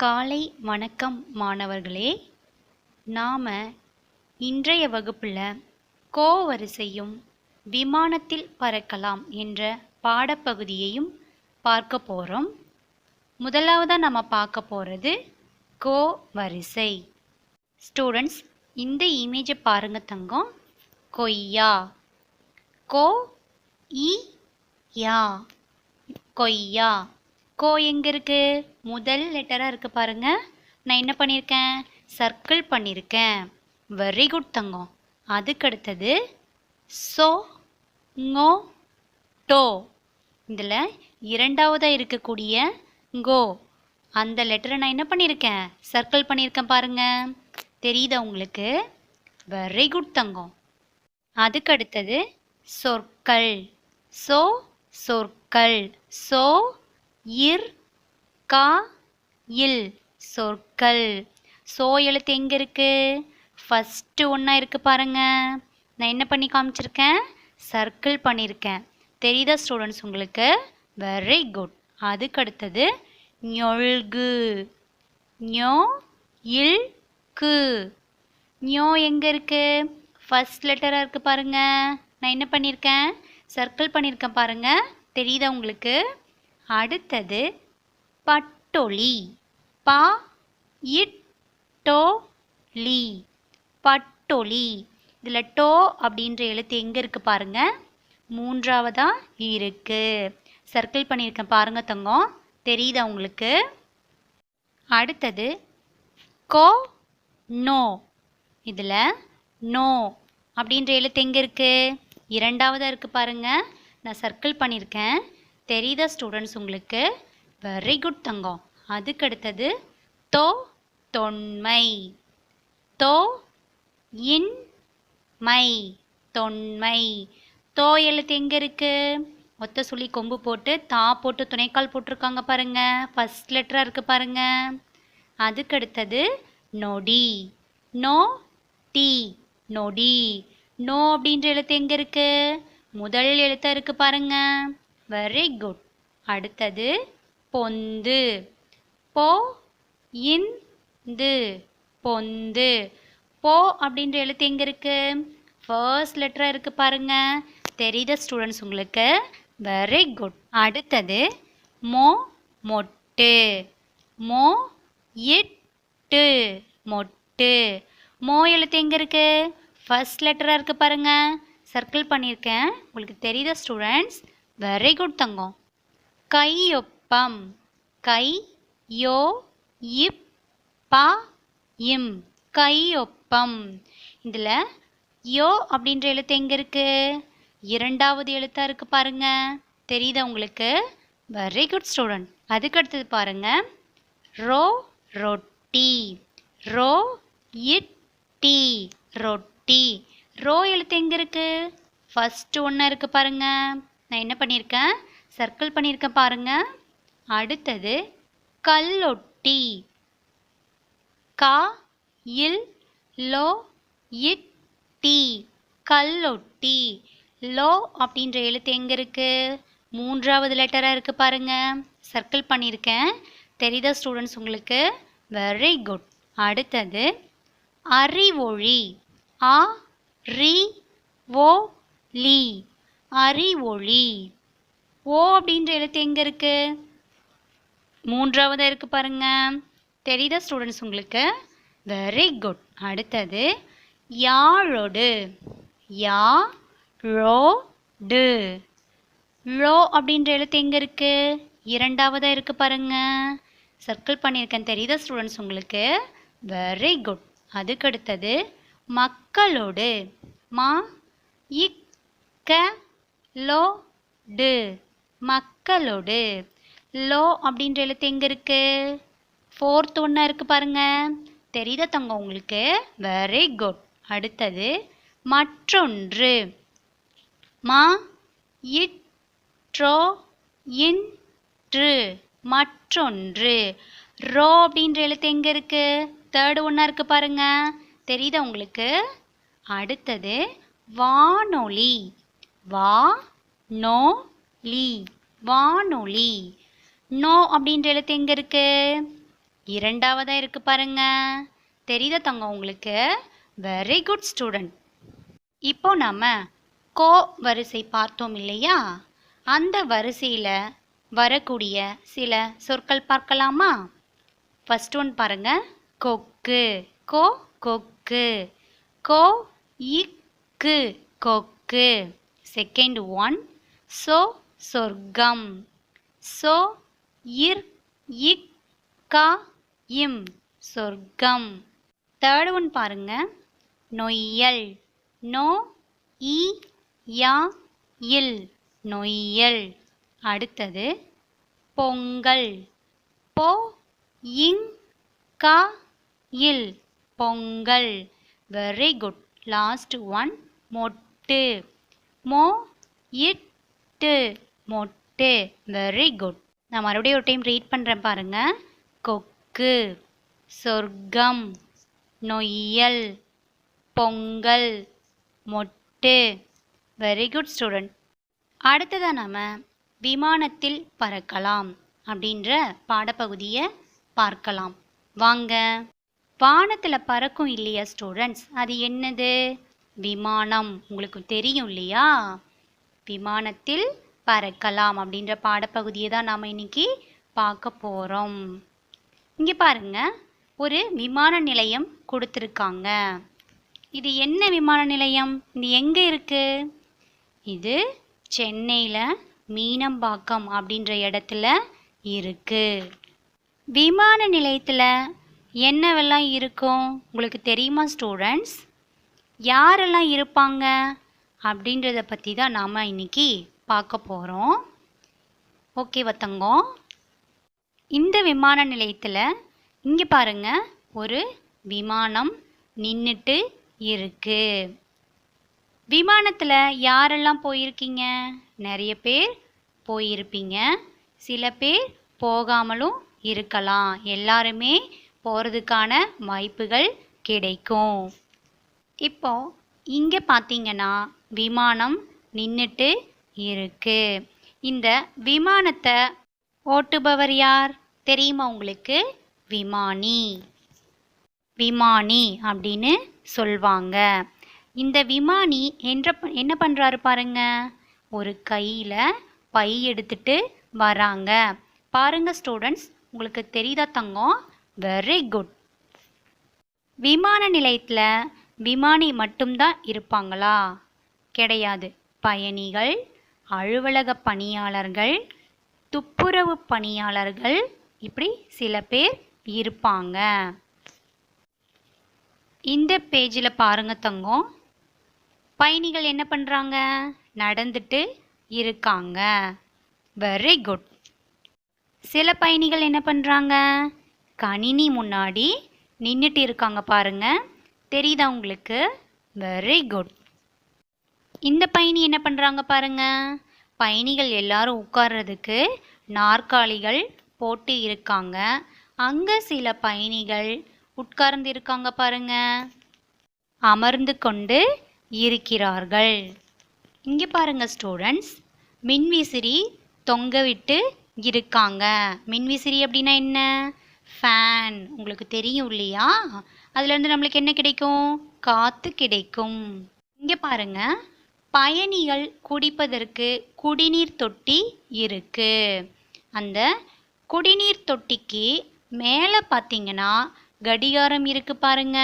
காலை வணக்கம் மாணவர்களே. நாம் இன்றைய வகுப்பில் கோவரிசையும் விமானத்தில் பறக்கலாம் என்ற பாடப்பகுதியையும் பார்க்க போகிறோம் முதலாவதாக நம்ம பார்க்க போகிறது கோ வரிசை ஸ்டூடெண்ட்ஸ் இந்த இமேஜை பாருங்க தங்கம். கொய்யா. கோ இ யா. கொய்யா. கோ எங்கே இருக்குது முதல் லெட்டராக இருக்குது பாருங்க. நான் என்ன பண்ணியிருக்கேன் சர்க்கிள் பண்ணியிருக்கேன் வெரி குட் தங்கம். அதுக்கு அடுத்தது சோ ngோ டோ இதில் இரண்டாவதாக இருக்கக்கூடிய கோ அந்த லெட்டரை நான் என்ன பண்ணியிருக்கேன் சர்க்கிள் பண்ணியிருக்கேன் பாருங்க. தெரியுதா உங்களுக்கு? வெரி குட் தங்கம். அதுக்கு அடுத்தது சொற்கள். சோ சொற்கள். சோ இர் கா இல் சொற்கள். சோ எழுத்து எங்கே இருக்கு? ஃபஸ்ட்டு ஒன்றா இருக்கு பாருங்க. நான் என்ன பண்ணி காமிச்சிருக்கேன்? சர்க்கிள் பண்ணியிருக்கேன் தெரியுதா ஸ்டூடெண்ட்ஸ் உங்களுக்கு? வெரி குட் அதுக்கு அடுத்தது ஞொல்கு. ஞோ இல் கு ஞோ எங்கே இருக்கு? ஃபஸ்ட் லெட்டராக இருக்கு பாருங்க. நான் என்ன பண்ணியிருக்கேன் சர்க்கிள் பண்ணியிருக்கேன் பாருங்க. தெரியுதா உங்களுக்கு? அடுத்தது பட்டொளி. பா இட் டோ லி பட்டொலி இதில் டோ அப்படின்ற எழுத்து எங்கே இருக்குது பாருங்கள் மூன்றாவதாக இருக்குது சர்க்கிள் பண்ணியிருக்கேன் பாருங்கள் தங்கம். தெரியுதா உங்களுக்கு? அடுத்தது கோ நோ. இதில் நோ அப்படின்ற எழுத்து எங்கே இருக்குது இரண்டாவதாக இருக்குது பாருங்கள் நான் சர்க்கிள் பண்ணியிருக்கேன். தெரியுதா ஸ்டூடெண்ட்ஸ் உங்களுக்கு? வெரி குட் தங்கம். அதுக்கு அடுத்தது தோ தொன்மை. தோ இன் மை. தொன்மை. தோ எழுத்து எங்கே இருக்கு? ஒத்த சொல்லி கொம்பு போட்டு தா போட்டு துணைக்கால் போட்டிருக்காங்க பாருங்க. ஃபர்ஸ்ட் லெட்டராக இருக்கு பாருங்க. அதுக்கு அடுத்தது நொடி. No D. நொடி. நோ அப்படின்ற எழுத்து எங்கே இருக்கு? முதல் எழுத்தாக இருக்கு பாருங்கள் வெரி குட் அடுத்தது பொந்து. போ இன் து பொந்து. போ அப்படின்ற எழுத்து எங்கே இருக்கு? ஃபர்ஸ்ட் லெட்டராக இருக்கு பாருங்க. தெரியுத ஸ்டூடெண்ட்ஸ் உங்களுக்கு? வெரி குட் அடுத்தது மோ மொட்டு. மோ இட்டு மொட்டு. மோ எழுத்து எங்கே இருக்கு? ஃபர்ஸ்ட் லெட்டராக இருக்கு பாருங்க. சர்க்கிள் பண்ணியிருக்கேன். உங்களுக்கு தெரியுத ஸ்டூடெண்ட்ஸ் வெரி குட் தங்கம். கையொப்பம். கை யோ இப் பா இம் கையொப்பம். இதில் யோ அப்படின்ற எழுத்து எங்கே இருக்குது இரண்டாவது எழுத்தாக இருக்குது பாருங்க. தெரியுதா உங்களுக்கு? வெரி குட் ஸ்டூடெண்ட் அதுக்கு அடுத்தது பாருங்க. ரோ ரொட்டி. ரோ இட் ரொட்டி. ரோ எழுத்து எங்கே இருக்குது ஃபஸ்ட்டு ஒன்றா இருக்குது பாருங்கள் நான் என்ன பண்ணியிருக்கேன் சர்க்கிள் பண்ணியிருக்கேன் பாருங்கள் அடுத்தது கல்லொட்டி. கா இல் லோ இட் டி கல்லொட்டி. லோ அப்படின்ற எழுத்து எங்கே இருக்குது மூன்றாவது லெட்டராக இருக்குது பாருங்கள் சர்க்கிள் பண்ணியிருக்கேன் தெரியுதா ஸ்டூடெண்ட்ஸ் உங்களுக்கு? வெரி குட் அடுத்தது அறிவொழி ஆ ரி ஓ லி. அறிவொளி. ஓ அப்படின்ற எழுத்து எங்கே இருக்கு? மூன்றாவதாக இருக்கு பாருங்க. தெரியுதா ஸ்டூடெண்ட்ஸ் உங்களுக்கு? வெரி குட் அடுத்தது யாழொடு. யா ரோ டு லோ அப்படின்ற எழுத்து எங்கே இருக்கு? இரண்டாவதாக இருக்கு பாருங்க. சர்க்கிள் பண்ணியிருக்கேன். தெரியுதா ஸ்டூடெண்ட்ஸ் உங்களுக்கு? வெரி குட் அதுக்கு அடுத்தது மக்களோடு. மா இக்க லோ டு மக்களோடு. லோ அப்படின்ற எழுத்து எங்கே இருக்கு? ஃபோர்த் ஒன்றா இருக்கு பாருங்க. தெரியுதா தங்கம் உங்களுக்கு? வெரி குட் அடுத்தது மற்றொன்று. மா இட்ரோ இன்று. மற்றொன்று. ரோ அப்படின்ற எழுத்து எங்கே இருக்கு? தேர்டு ஒன்றா இருக்கு பாருங்க. தெரியுதா உங்களுக்கு? அடுத்தது வானொலி. வா நோ லி. வானொலி நோ அப்படின்ற எழுத்து எங்கே இருக்கு? இரண்டாவதா இருக்கு பாருங்க. தெரியுதா தங்க உங்களுக்கு? வெரி குட் ஸ்டூடெண்ட் இப்போ நாம கோ வரிசை பார்த்தோம் இல்லையா? அந்த வரிசையில் வரக்கூடிய சில சொற்கள் பார்க்கலாமா? ஃபர்ஸ்ட் ஒன் பாருங்க. கொக்கு. கோ கொக்கு. கோ இக்கு. கொக்கு. செகண்ட் ஒன் சோ சொர்க்கம் சோ இர் இக் கா இம் சொர்க்கம் தேர்ட் ஒன் பாருங்க. நொய்யல். நோ இ யா இல். நொய்யல். அடுத்தது பொங்கல். போ இங் கா இல். பொங்கல். வெரி குட் லாஸ்ட் ஒன் மொட்டு. மோ இட்டு மொட்டு. வெரி குட் நான் மறுபடியும் ஒரு டைம் ரீட் பண்ணுறேன் பாருங்க. கொக்கு சொர்க்கம் நொய்யல் பொங்கல் மொட்டு. வெரி குட் ஸ்டூடெண்ட் அடுத்ததாக நாம் விமானத்தில் பறக்கலாம் அப்படின்ற பாடப்பகுதியை பார்க்கலாம். வாங்க. வானத்தில் பறக்கும் இல்லையா ஸ்டூடெண்ட்ஸ் அது என்னது? விமானம். உங்களுக்கு தெரியும் இல்லையா? விமானத்தில் பறக்கலாம் அப்படின்ற பாடப்பகுதியை தான் நாம் இன்னைக்கு பார்க்க போகிறோம் இங்கே பாருங்க ஒரு விமான நிலையம் கொடுத்துருக்காங்க. இது என்ன விமான நிலையம்? இது எங்கே இருக்கு? இது சென்னையில் மீனம்பாக்கம் அப்படின்ற இடத்துல இருக்கு. விமான நிலையத்தில் என்னவெல்லாம் இருக்கும்? உங்களுக்கு தெரியுமா ஸ்டூடெண்ட்ஸ் யாரெல்லாம் இருப்பாங்க அப்படின்றத பற்றி தான் நாம் இன்னைக்கு பார்க்க போகிறோம் ஓகேவா தங்கம் இந்த விமான நிலையத்தில் இங்கே பாருங்க ஒரு விமானம் நின்றுட்டு இருக்கு. விமானத்தில் யாரெல்லாம் போயிருக்கீங்க? நிறைய பேர் போயிருப்பீங்க. சில பேர் போகாமலும் இருக்கலாம். எல்லாருமே போகிறதுக்கான வாய்ப்புகள் கிடைக்கும். இப்போ இங்கே பார்த்தீங்கன்னா விமானம் நின்றுட்டு இருக்கு. இந்த விமானத்தை ஓட்டுபவர் யார்? தெரியுமா உங்களுக்கு? விமானி. விமானி அப்படின்னு சொல்வாங்க. இந்த விமானி என்ற என்ன பண்ணுறாரு பாருங்க? ஒரு கையில் பை எடுத்துட்டு வராங்க. பாருங்க ஸ்டூடெண்ட்ஸ் உங்களுக்கு தெரியுதா தங்கம்? வெரி குட் விமான நிலையத்தில் விமானி மட்டும்தான் இருப்பாங்களா? கிடையாது. பயணிகள் அலுவலக பணியாளர்கள் துப்புரவு பணியாளர்கள் இப்படி சில பேர் இருப்பாங்க. இந்த பேஜில் பாருங்க தங்கம். பயணிகள் என்ன பண்ணுறாங்க நடந்துட்டு இருக்காங்க. வெரி குட் சில பயணிகள் என்ன பண்ணுறாங்க கணினி முன்னாடி நின்றுட்டு இருக்காங்க பாருங்கள் தெரியுதா உங்களுக்கு? வெரி குட் இந்த பயணி என்ன பண்ணுறாங்க பாருங்க. பயணிகள் எல்லாரும் உட்கார்றதுக்கு நாற்காலிகள் போட்டு இருக்காங்க. அங்கே சில பயணிகள் உட்கார்ந்து இருக்காங்க பாருங்க. அமர்ந்து கொண்டு இருக்கிறார்கள். இங்கே பாருங்க ஸ்டூடெண்ட்ஸ் மின்விசிறி தொங்க விட்டு இருக்காங்க. மின்விசிறி அப்படின்னா என்ன? ஃபேன் உங்களுக்கு தெரியும் இல்லையா? அதுலேருந்து நம்மளுக்கு என்ன கிடைக்கும்? காற்று கிடைக்கும். இங்கே பாருங்க. பயணிகள் குடிப்பதற்கு குடிநீர் தொட்டி இருக்கு. அந்த குடிநீர் தொட்டிக்கு மேலே பார்த்தீங்கன்னா கடிகாரம் இருக்கு பாருங்க.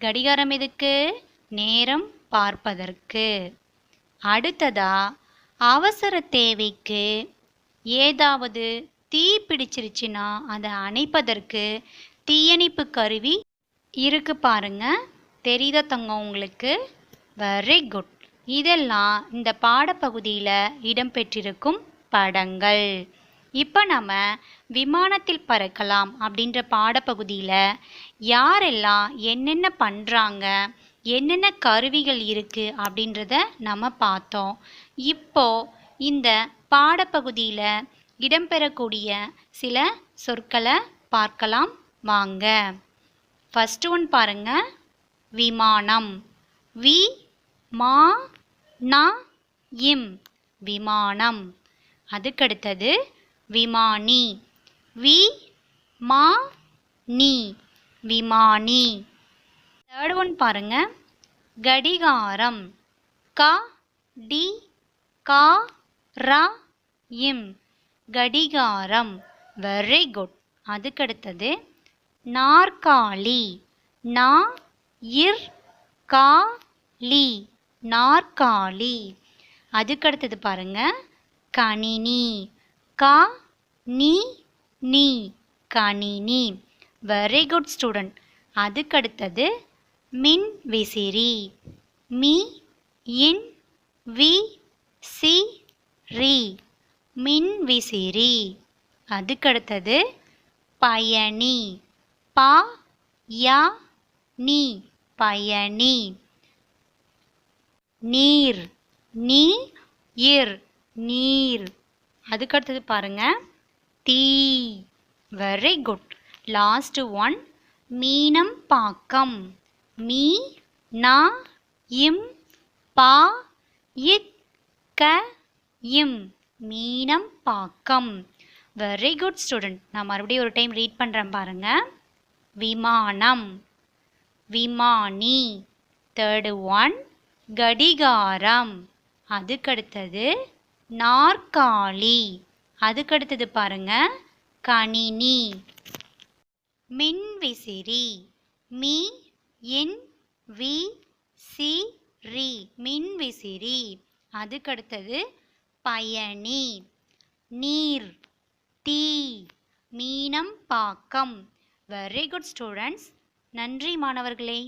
கடிகாரம் எதுக்கு? நேரம் பார்ப்பதற்கு. அடுத்ததா அவசர தேவைக்கு ஏதாவது தீ பிடிச்சிருச்சுன்னா அதை அணைப்பதற்கு தீயணைப்பு கருவி இருக்கு பாருங்க. தெரியுதா தங்கம் உங்களுக்கு? வெரி குட் இதெல்லாம் இந்த பாடப்பகுதியில் இடம்பெற்றிருக்கும் படங்கள். இப்போ நம்ம விமானத்தில் பறக்கலாம் அப்படின்ற பாடப்பகுதியில் யாரெல்லாம் என்னென்ன பண்ணுறாங்க என்னென்ன கருவிகள் இருக்குது அப்படின்றத நம்ம பார்த்தோம். இப்போ இந்த பாடப்பகுதியில் இடம்பெறக்கூடிய சில சொற்களை பார்க்கலாம். வாங்க. ஃபஸ்ட்டு ஒன் பாருங்க. விமானம். வி மா நா இம் விமானம். அதுக்கடுத்தது விமானி. வி மா நீ விமானி. தேர்ட் ஒன் பாருங்க. கடிகாரம். க டி கா ரா இம் கடிகாரம். வெரி குட் அதுக்கடுத்தது நாற்காலி. நா இர் கா லி. நாற்காலி. அதுக்கடுத்தது பாருங்க. கணினி. கா நீ நீ. கணினி. வெரி குட் ஸ்டூடெண்ட் அதுக்கடுத்தது மின் விசிறி. மீ இன் வி சி ரி. மின் விசிறி. அதுக்கடுத்தது பயணி. பா யா நீ பயணி. நீர் நீ இர் நீர். அதுக்கடுத்தது பாருங்க. தீ. வெரி குட் லாஸ்ட் ஒன் மீனம் பாக்கம். மீ நா இம் பா இத் க இம். மீனம் பாக்கம். வெரி குட் ஸ்டூடெண்ட் நான் மறுபடியும் ஒரு டைம் ரீட் பண்ணுறேன் பாருங்கள் விமானம். விமானி தேர்டு ஒன் கடிகாரம். அதுக்கடுத்தது நாற்காலி. அதுக்கடுத்தது பாருங்க கணினி. மின்விசிறி. மீ இன் வி சி ரி. மின்விசிறி. அதுக்கடுத்தது பயணி. நீர் தீ. மீனம் பாக்கம் வெரி குட் ஸ்டூடெண்ட்ஸ் நன்றி மாணவர்களே.